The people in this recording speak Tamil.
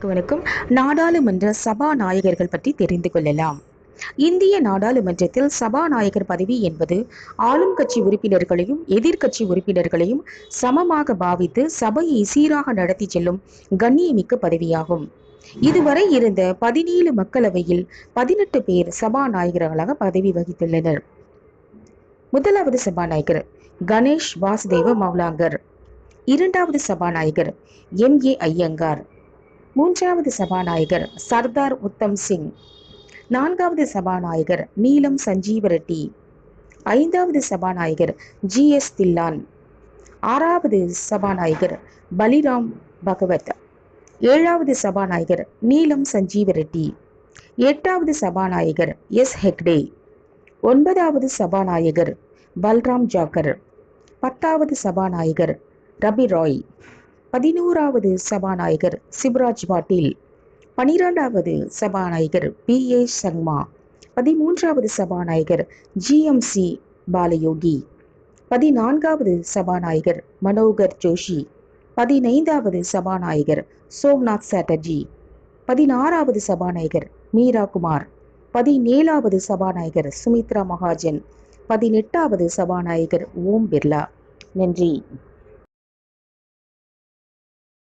வணக்கம், நாடாளுமன்ற சபாநாயகர்கள் பற்றி தெரிந்து கொள்ளலாம். இந்திய நாடாளுமன்றத்தில் சபாநாயகர் பதவி என்பது ஆளும் கட்சி உறுப்பினர்களையும் எதிர்கட்சி உறுப்பினர்களையும் சமமாக பாவித்து சபையை சீராக நடத்தி செல்லும் கண்ணியமிக்க பதவியாகும். இதுவரை இருந்த பதினேழு மக்களவையில் பதினெட்டு பேர் சபாநாயகர்களாக பதவி வகித்துள்ளனர். முதலாவது சபாநாயகர் கணேஷ் வாசுதேவ மௌலாங்கர். இரண்டாவது சபாநாயகர் எம் ஏ ஐயங்கார். மூன்றாவது சபாநாயகர் சர்தார் உத்தம் சிங். நான்காவது சபாநாயகர் நீலம் சஞ்சீவ ரெட்டி. ஐந்தாவது சபாநாயகர் ஜி எஸ் தில்லான். ஆறாவது சபாநாயகர் பலிராம் பகவத். ஏழாவது சபாநாயகர் நீலம் சஞ்சீவ ரெட்டி. எட்டாவது சபாநாயகர் எஸ் ஹெக்டே. ஒன்பதாவது சபாநாயகர் பல்ராம் ஜாக்கர். பத்தாவது சபாநாயகர் ரபி ராய். பதினோராவது சபாநாயகர் சிவராஜ் பாட்டீல் பனிரெண்டாவது சபாநாயகர் பி ஏ சங்மா பதிமூன்றாவது சபாநாயகர் ஜி எம் சி பாலயோகி பதினான்காவது சபாநாயகர் மனோகர் ஜோஷி பதினைந்தாவது சபாநாயகர் சோம்நாத் சாட்டர்ஜி பதினாறாவது சபாநாயகர் மீரா குமார் பதினேழாவது சபாநாயகர் சுமித்ரா மகாஜன் பதினெட்டாவது சபாநாயகர் ஓம் பிர்லா. நன்றி.